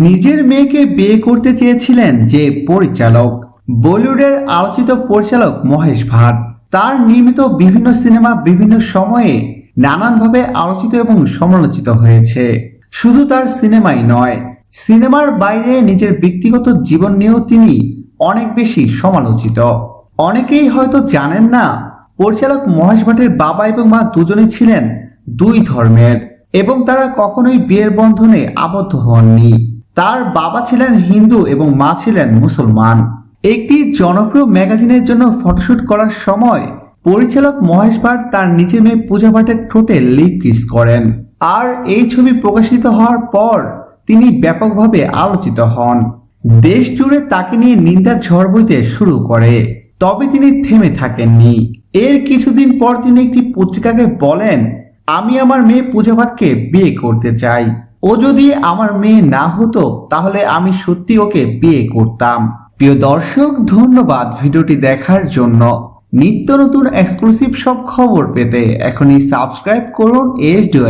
নিজের মেয়েকে বিয়ে করতে চেয়েছিলেন যে পরিচালক, বলিউডের আলোচিত পরিচালক মহেশ ভাট। তার নির্মিত বিভিন্ন সিনেমা বিভিন্ন সময়ে নানানভাবে আলোচিত এবং সমালোচিত হয়েছে। শুধু তার সিনেমাই নয়, সিনেমার বাইরে নিজের ব্যক্তিগত জীবন নিয়েও তিনি অনেক বেশি সমালোচিত। অনেকেই হয়তো জানেন না, পরিচালক মহেশ ভাটের বাবা এবং মা দুজনেই ছিলেন দুই ধর্মের এবং তারা কখনোই বিয়ের বন্ধনে আবদ্ধ হননি। তার বাবা ছিলেন হিন্দু এবং মা ছিলেন মুসলমান। একটি জনপ্রিয় ম্যাগাজিনের জন্য ফটোশুট করার সময় পরিচালক মহেশ ভাট তার নিজের মেয়ে পূজা ভাটের ঠোঁটে লিপ কিস করেন। আর এই ছবি প্রকাশিত হওয়ার পর তিনি ব্যাপকভাবে আলোচিত হন। দেশ জুড়ে তাকে নিয়ে নিন্দার ঝড় বইতে শুরু করে। তবে তিনি থেমে থাকেননি। এর কিছুদিন পর তিনি একটি পত্রিকাকে বলেন, আমি আমার মেয়ে পূজা ভাটকে বিয়ে করতে চাই। ও যদি আমার মেয়ে না হতো, তাহলে আমি সত্যি ওকে বিয়ে করতাম। প্রিয় দর্শক, ধন্যবাদ ভিডিওটি দেখার জন্য। নিত্য নতুন এক্সক্লুসিভ সব খবর পেতে এখনই সাবস্ক্রাইব করুন এইচ ডি